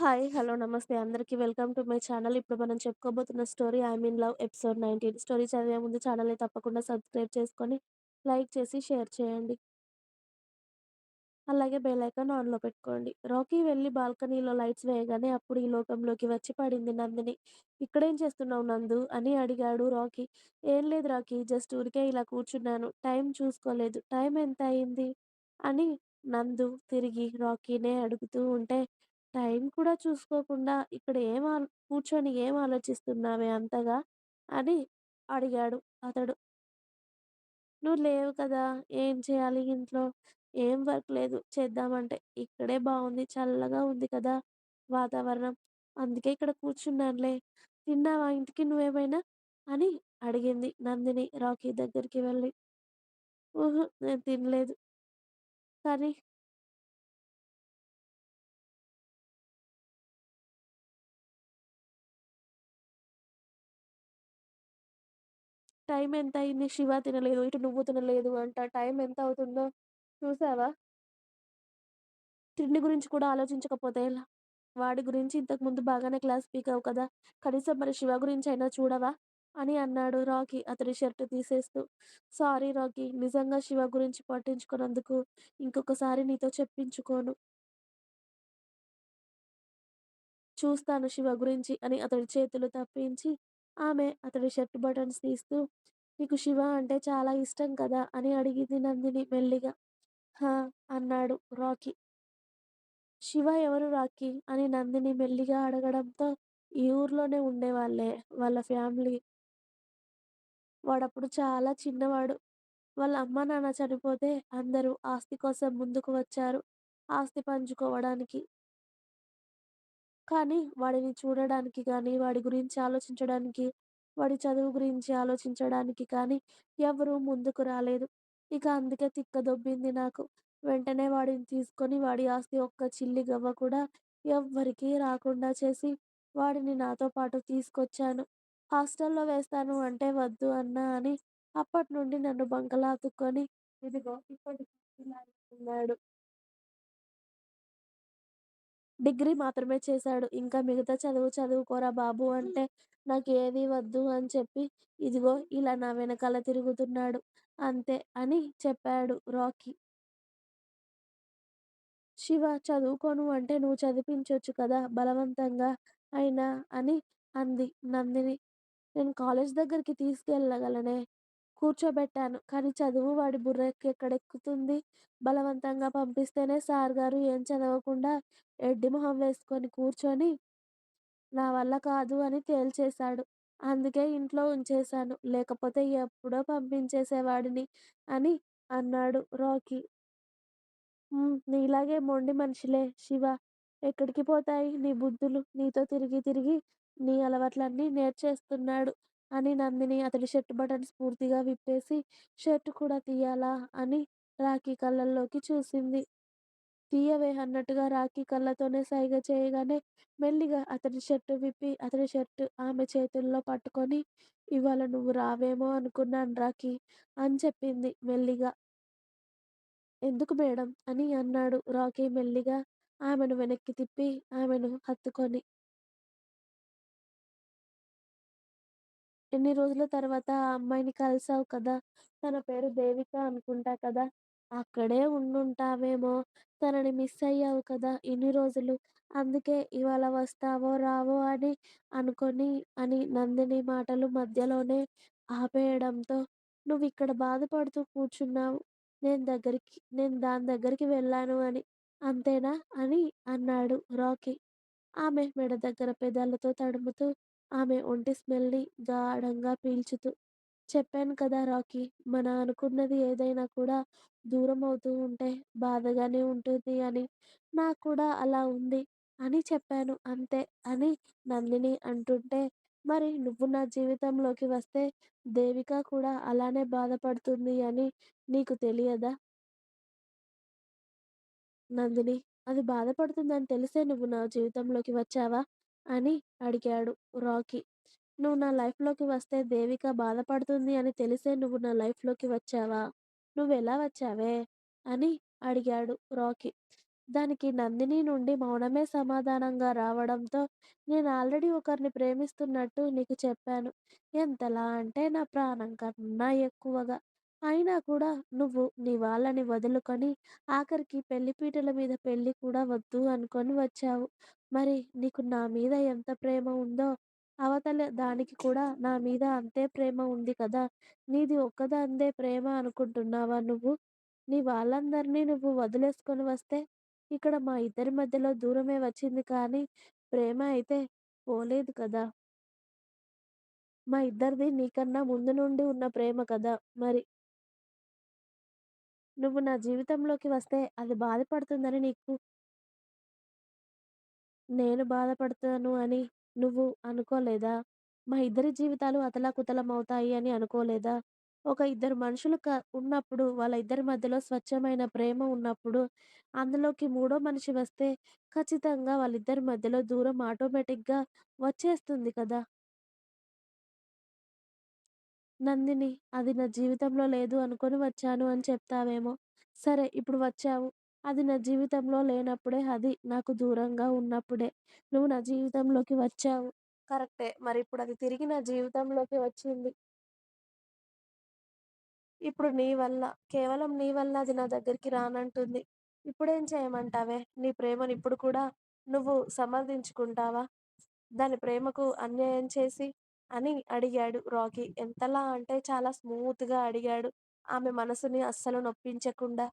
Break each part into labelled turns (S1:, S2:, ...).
S1: Hi. Hello. నమస్తే అందరికీ welcome to my channel. ఇప్పుడు మనం చెప్పుకోబోతున్న story I mean love' episode 19 story చదివే ముందు ఛానల్‌ని తప్పకుండా సబ్స్క్రైబ్ చేసుకొని, లైక్ చేసి, షేర్ చేయండి. అలాగే బెల్ ఐకాన్ ఆన్‌లో పెట్టుకోండి. రాకీ వెళ్ళి బాల్కనీలో లైట్స్ వేయగానే అప్పుడు ఈ లోకంలోకి వచ్చి పడింది నందిని. "ఇక్కడేం చేస్తున్నావు నందు" అని అడిగాడు రాకీ. "ఏం లేదు రాకీ. జస్ట్ ఊరికే ఇలా కూర్చున్నాను. టైం చూసుకోలేదు. టైం ఎంత అయింది" అని నందు తిరిగి రాకీనే అడుగుతూ ఉంటే, "టైం కూడా చూసుకోకుండా ఇక్కడ ఏం కూర్చొని ఏం ఆలోచిస్తున్నావే అంతగా" అని అడిగాడు అతడు. "నువ్వు లేవు కదా! ఏం చేయాలి ఇంట్లో? ఏం వర్క్ లేదు చేద్దామంటే. ఇక్కడే బావుంది. చల్లగా ఉంది కదా వాతావరణం. అందుకే ఇక్కడ కూర్చున్నానులే. తిన్నావా ఇంతకీ నువ్వేమైనా" అని అడిగింది నందిని రాకీ దగ్గరికి వెళ్ళి. "ఊహూ. నేను తినలేదు. కానీ" "టైం ఎంత అయింది శివ తినలేదు. ఇటు నువ్వు తినలేదు అంట. టైం ఎంత అవుతుందో చూసావా? తిండి గురించి కూడా ఆలోచించకపోతే ఎలా? వాడి గురించి ఇంతకు ముందు బాగానే క్లాస్ పీకావు కదా! కనీసం మరి శివ గురించైనా చూడవా" అని అన్నాడు రాకీ అతడి షర్ట్ తీసేస్తూ. "Sorry Rocky. నిజంగా శివ గురించి పట్టించుకోనందుకు ఇంకొకసారి నీతో చెప్పించుకోను. చూస్తాను శివ గురించి" అని అతడి చేతులు తప్పించి, ఆమె అతడి షర్ట్ బటన్స్ తీస్తూ, "నీకు శివ అంటే చాలా ఇష్టం కదా" అని అడిగింది నందిని మెల్లిగా. "హా" అన్నాడు రాకీ. "శివ ఎవరు రాకీ" అని నందిని మెల్లిగా అడగడంతో, "ఈ ఊర్లోనే ఉండేవాళ్ళే. వాళ్ళ ఫ్యామిలీ. వాడప్పుడు చాలా చిన్నవాడు. వాళ్ళ అమ్మ నాన్న చనిపోతే అందరూ ఆస్తి కోసం ముందుకు వచ్చారు. ఆస్తి పంచుకోవడానికి. కానీ వాడిని చూడడానికి కానీ వాడి గురించి ఆలోచించడానికి, వాడి చదువు గురించి ఆలోచించడానికి కానీ ఎవరూ ముందుకు రాలేదు. ఇక అందుకే తిక్కదొబ్బింది నాకు. వెంటనే వాడిని తీసుకొని వాడి ఆస్తి ఒక్క చిల్లి గవ్వ కూడా ఎవ్వరికీ రాకుండా చేసి, వాడిని నాతో పాటు తీసుకొచ్చాను. హాస్టల్‌లో వేస్తాను అంటే వద్దు అన్నా అని అప్పటి నుండి నన్ను బంకలా అతుక్కొని ఇదిగో ఇప్పటికి ఉన్నాడు. డిగ్రీ మాత్రమే చేశాడు. ఇంకా మిగతా చదువు చదువుకోరా బాబూ అంటే నాకేదీ వద్దు అని చెప్పి ఇదిగో ఇలా నా వెనకాల తిరుగుతున్నాడు. అంతే" అని చెప్పాడు రాకీ. "శివ చదువుకోను అంటే నువ్వు చదివించొచ్చు కదా బలవంతంగా అయినా" అని అంది నందిని. "నేను కాలేజ్ దగ్గరికి తీసుకెళ్ళగలనే. కూర్చోబెట్టాను. కానీ చదువు వాడి బుర్రకెక్కడెక్కుతుంది? బలవంతంగా పంపిస్తేనే సార్ గారు ఏం చదవకుండా ఎడ్డి మొహం వేసుకొని కూర్చొని, నా వల్ల కాదు అని తేల్చేశాడు. అందుకే ఇంట్లో ఉంచేశాను. లేకపోతే ఎప్పుడో పంపించేసేవాడిని" అని అన్నాడు రాకీ. నీలాగే మొండి మనిషిలే శివ. ఎక్కడికి పోతాయి నీ బుద్ధులు? నీతో తిరిగి తిరిగి నీ అలవాట్లన్నీ నేర్చేస్తున్నాడు" అని నందిని అతడి షర్ట్ బటన్స్ పూర్తిగా విప్పేసి, షర్ట్ కూడా తీయాలా అని రాఖీ కళ్ళల్లోకి చూసింది. "తీయవే" అన్నట్టుగా రాఖీ కళ్ళతోనే సైగ చేయగానే మెల్లిగా అతడి షర్ట్ విప్పి, అతడి షర్ట్ ఆమె చేతుల్లో పట్టుకొని, "ఇవాళ నువ్వు రావేమో అనుకున్నాను రాఖీ అని చెప్పింది మెల్లిగా. "ఎందుకు మేడం అని అన్నాడు రాకీ మెల్లిగా ఆమెను వెనక్కి తిప్పి, ఆమెను హత్తుకొని. ఎన్ని రోజుల తర్వాత ఆ అమ్మాయిని కలిసావు కదా! తన పేరు దేవిక అనుకుంటా కదా! అక్కడే ఉండుంటావేమో! తనని మిస్ అయ్యావు కదా ఇన్ని రోజులు! అందుకే ఇవాళ వస్తావో రావో అని అనుకొని" అని నందిని మాటలు మధ్యలోనే ఆపేయడంతో, "నువ్విక్కడ బాధపడుతూ కూర్చున్నావు. నేను దగ్గరికి నేను దాని దగ్గరికి వెళ్ళాను అని. అంతేనా" అని అన్నాడు రాకీ. ఆమె మెడ దగ్గర పెదాలతో తడుముతూ, ఆమె ఒంటి స్మెల్‌ని గాఢంగా పీల్చుతూ. "చెప్పాను కదా రాకీ! మనం అనుకున్నది ఏదైనా కూడా దూరమవుతూ ఉంటే బాధగానే ఉంటుంది అని. నాకు కూడా అలా ఉంది అని చెప్పాను అంతే" అని నందిని అంటుంటే, "మరి నువ్వు నా జీవితంలోకి వస్తే దేవిక కూడా అలానే బాధపడుతుంది అని నీకు తెలియదా? నందిని, అది బాధపడుతుందని తెలిసే నువ్వు నా జీవితంలోకి వచ్చావా?" అని అడిగాడు రాకీ. "నువ్వు నా లైఫ్‌లోకి వస్తే దేవిక బాధపడుతుంది అని తెలిసే నువ్వు నా లైఫ్‌లోకి వచ్చావా? నువ్వెలా వచ్చావే?" అని అడిగాడు రాకీ. దానికి నందిని నుండి మౌనమే సమాధానంగా రావడంతో, నేను ఆల్రెడీ ఒకరిని ప్రేమిస్తున్నట్టు నీకు చెప్పాను. ఎంతలా అంటే నా ప్రాణం కన్నా ఎక్కువగా. అయినా కూడా నువ్వు నీ వాళ్ళని వదులుకొని, ఆఖరికి పెళ్ళి పీటల మీద పెళ్ళి కూడా వద్దు అనుకొని వచ్చావు. మరి నీకు నా మీద ఎంత ప్రేమ ఉందో, అవతల దానికి కూడా నా మీద అంతే ప్రేమ ఉంది కదా! నీది ఒక్కదానిదే ప్రేమ అనుకుంటున్నావా నువ్వు? నీ వాళ్ళందరినీ నువ్వు వదిలేసుకొని వస్తే, ఇక్కడ మా ఇద్దరి మధ్యలో దూరమే వచ్చింది కానీ, ప్రేమ అయితే పోలేదు కదా! మా ఇద్దరిది నీకన్నా ముందు నుండి ఉన్న ప్రేమ కదా! మరి నువ్వు నా జీవితంలోకి వస్తే అది బాధపడుతుందని నీకు నేను బాధపడతాను అని నువ్వు అనుకోలేదా? మా ఇద్దరి జీవితాలు అతలాకుతలమవుతాయి అని అనుకోలేదా? ఒక ఇద్దరు మనుషులు క ఉన్నప్పుడు, వాళ్ళ ఇద్దరి మధ్యలో స్వచ్ఛమైన ప్రేమ ఉన్నప్పుడు, అందులోకి మూడో మనిషి వస్తే, ఖచ్చితంగా వాళ్ళిద్దరి మధ్యలో దూరం ఆటోమేటిక్‌గా వచ్చేస్తుంది కదా! నందిని అది నా జీవితంలో లేదు అనుకొని వచ్చాను అని చెప్తావేమో. సరే ఇప్పుడు వచ్చావు. అది నా జీవితంలో లేనప్పుడే, అది నాకు దూరంగా ఉన్నప్పుడే. నువ్వు నా జీవితంలోకి వచ్చావు. కరెక్టే. మరి ఇప్పుడు అది తిరిగి నా జీవితంలోకి వచ్చింది. ఇప్పుడు నీ వల్ల, కేవలం నీ వల్ల అది నా దగ్గరికి రానంటుంది. ఇప్పుడేం చేయమంటావే? నీ ప్రేమను ఇప్పుడు కూడా నువ్వు సమర్థించుకుంటావా? దాని ప్రేమకు అన్యాయం చేసి అని అడిగాడు రాకీ. ఎంతలా అంటే చాలా స్మూత్‌గా అడిగాడు. ఆమె మనసుని అస్సలు నొప్పించకుండా.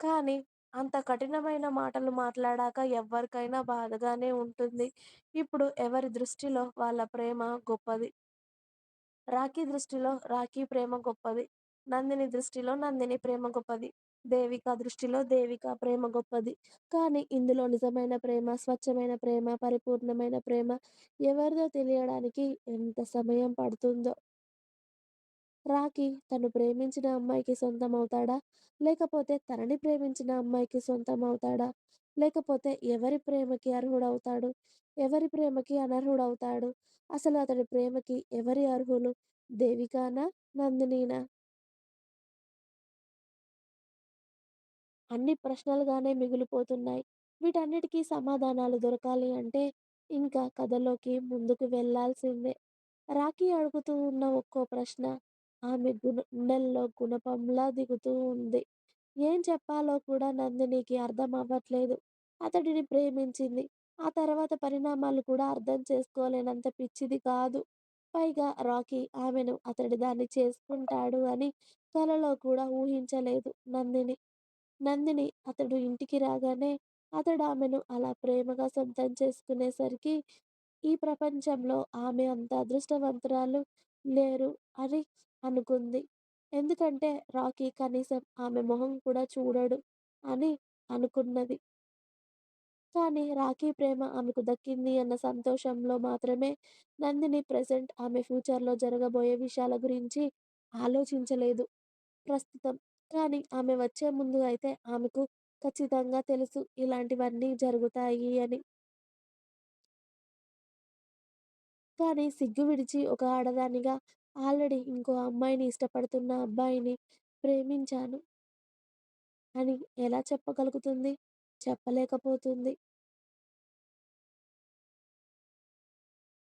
S1: కానీ అంత కఠినమైన మాటలు మాట్లాడాక ఎవరికైనా బాధగానే ఉంటుంది. ఇప్పుడు ఎవరి దృష్టిలో వాళ్ళ ప్రేమ గొప్పది. రాఖీ దృష్టిలో రాఖీ ప్రేమ గొప్పది. నందిని దృష్టిలో నందిని ప్రేమ గొప్పది. దేవిక దృష్టిలో దేవిక ప్రేమ గొప్పది. కానీ ఇందులో నిజమైన ప్రేమ, స్వచ్ఛమైన ప్రేమ, పరిపూర్ణమైన ప్రేమ ఎవరిదో తెలియడానికి ఎంత సమయం పడుతుందో! రాకి తను ప్రేమించిన అమ్మాయికి సొంతం అవుతాడా లేకపోతే తనని ప్రేమించిన అమ్మాయికి సొంతం అవుతాడా లేకపోతే ఎవరి ప్రేమకి అర్హుడవుతాడు? ఎవరి ప్రేమకి అనర్హుడవుతాడు? అసలు అతడి ప్రేమకి ఎవరి అర్హులు? దేవికానా? నందినీనా? అన్ని ప్రశ్నలుగానే మిగిలిపోతున్నాయి. వీటన్నిటికీ సమాధానాలు దొరకాలి అంటే ఇంకా కథలోకి ముందుకు వెళ్ళాల్సిందే. రాఖీ అడుగుతూ ఉన్న ఒక్కో ప్రశ్న ఆమె గుండెల్లో గుణపంలా దిగుతూ ఉంది. ఏం చెప్పాలో కూడా నందినికి అర్థం అవ్వట్లేదు. అతడిని ప్రేమించింది. ఆ తర్వాత పరిణామాలు కూడా అర్థం చేసుకోలేనంత పిచ్చిది కాదు. పైగా రాకీ ఆమెను అతడి దాన్ని చేసుకుంటాడు అని కలలో కూడా ఊహించలేదు నందిని. నందిని అతడు ఇంటికి రాగానే అతడు ఆమెను అలా ప్రేమగా సొంతం చేసుకునేసరికి ఈ ప్రపంచంలో ఆమె అంత అదృష్టవంతురాలు లేరు అని అనుకుంది. ఎందుకంటే రాకీ కనీసం ఆమె మొహం కూడా చూడడు అని అనుకున్నది. కానీ రాఖీ ప్రేమ ఆమెకు దక్కింది అన్న సంతోషంలో మాత్రమే నందిని ప్రెసెంట్ ఆమె ఫ్యూచర్‌లో జరగబోయే విషయాల గురించి ఆలోచించలేదు ప్రస్తుతం. కానీ ఆమె వచ్చే ముందు అయితే ఆమెకు ఖచ్చితంగా తెలుసు ఇలాంటివన్నీ జరుగుతాయి అని. కానీ సిగ్గు విడిచి ఒక ఆడదానిగా ఆల్రెడీ ఇంకో అమ్మాయిని ఇష్టపడుతున్న అబ్బాయిని ప్రేమించాను అని ఎలా చెప్పగలుగుతుంది? చెప్పలేకపోతుంది.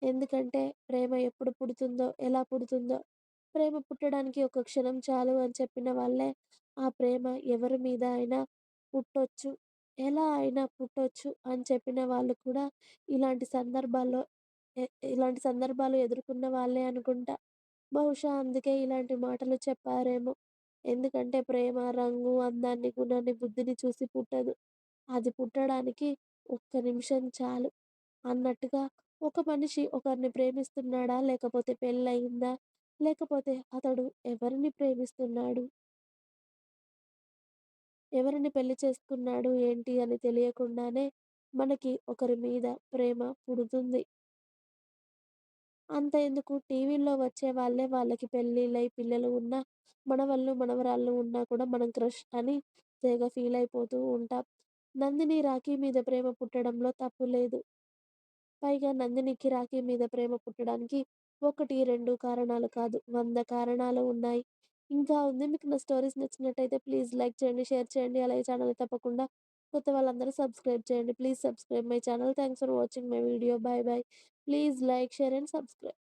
S1: ఎందుకంటే ప్రేమ ఎప్పుడు పుడుతుందో, ఎలా పుడుతుందో, ప్రేమ పుట్టడానికి ఒక క్షణం చాలు అని చెప్పిన వాళ్ళే ఆ ప్రేమ ఎవరి మీద అయినా పుట్టొచ్చు, ఎలా అయినా పుట్టొచ్చు అని చెప్పిన వాళ్ళు కూడా ఇలాంటి సందర్భాల్లో ఎ ఇలాంటి సందర్భాలు ఎదుర్కొన్న వాళ్ళే అనుకుంటా. బహుశా అందుకే ఇలాంటి మాటలు చెప్పారేమో! ఎందుకంటే ప్రేమ రంగు, అందాన్ని, గుణాన్ని, బుద్ధిని చూసి పుట్టదు. అది పుట్టడానికి ఒక్క నిమిషం చాలు అన్నట్టుగా ఒక మనిషి ఒకరిని ప్రేమిస్తున్నాడా? లేకపోతే పెళ్ళయిందా? లేకపోతే అతడు ఎవరిని ప్రేమిస్తున్నాడు? ఎవరిని పెళ్ళి చేసుకున్నాడు ఏంటి అని తెలియకుండానే మనకి ఒకరి మీద ప్రేమ పుడుతుంది. అంత ఎందుకు టీవీల్లో వచ్చే వాళ్ళే వాళ్ళకి పెళ్ళిళ్ళై పిల్లలు ఉన్నా, మనవళ్ళు, మనవరాళ్ళు ఉన్నా కూడా మనం క్రష్ అని తెగ ఫీలయిపోతూ ఉంటాం. నందిని రాఖీ మీద ప్రేమ పుట్టడంలో తప్పు లేదు. పైగా నందినికి రాఖీ మీద ప్రేమ పుట్టడానికి 1, 2 కారణాలు కాదు వంద కారణాలు ఉన్నాయి. ఇంకా ఉంది. మీకు నా స్టోరీస్ నచ్చినట్టయితే ప్లీజ్ లైక్ చేయండి, షేర్ చేయండి. అలాగే ఛానల్ తప్పకుండా కొత్త వాళ్ళందరూ సబ్స్క్రైబ్ చేయండి. Please subscribe my channel. Thanks for watching my video. Bye bye please like, share and subscribe.